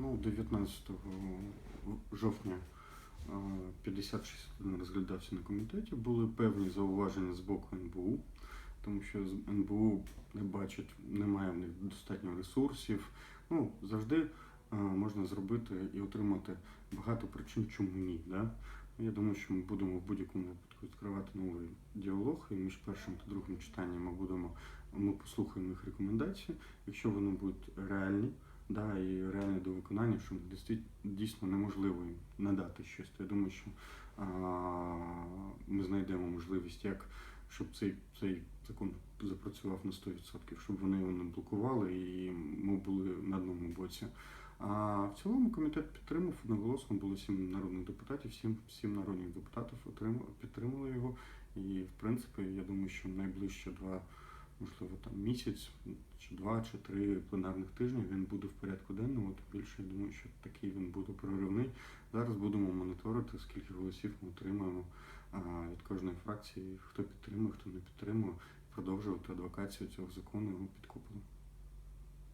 Ну, 19 жовтня е, 56 розглядався на комітеті. Були певні зауваження з боку НБУ, тому що НБУ не бачать, немає в них достатньо ресурсів. Ну, завжди е, можна зробити і отримати багато причин, чому ні. Да? Я думаю, що ми будемо в будь-якому випадку відкривати новий діалог, і між першим та другим читанням ми будемо ми послухаємо їх рекомендації. Якщо вони будуть реальні, да, і реальні до виконання, що дійсно неможливо їм надати щось, то я думаю, що а, ми знайдемо можливість, як щоб цей, цей закон запрацював на 100%, щоб вони його не блокували і ми були на одному боці. А в цілому комітет підтримав одноголосно було сім народних депутатів, сім, сім народних депутатів отримали, підтримали його. І в принципі, я думаю, що найближче два, можливо, там місяць чи два чи три пленарних тижні він буде в порядку денному. Тим більше я думаю, що такий він буде проривний. Зараз будемо моніторити, скільки голосів ми отримаємо від кожної фракції, хто підтримує, хто не підтримує, продовжувати адвокацію цього закону його під куполом.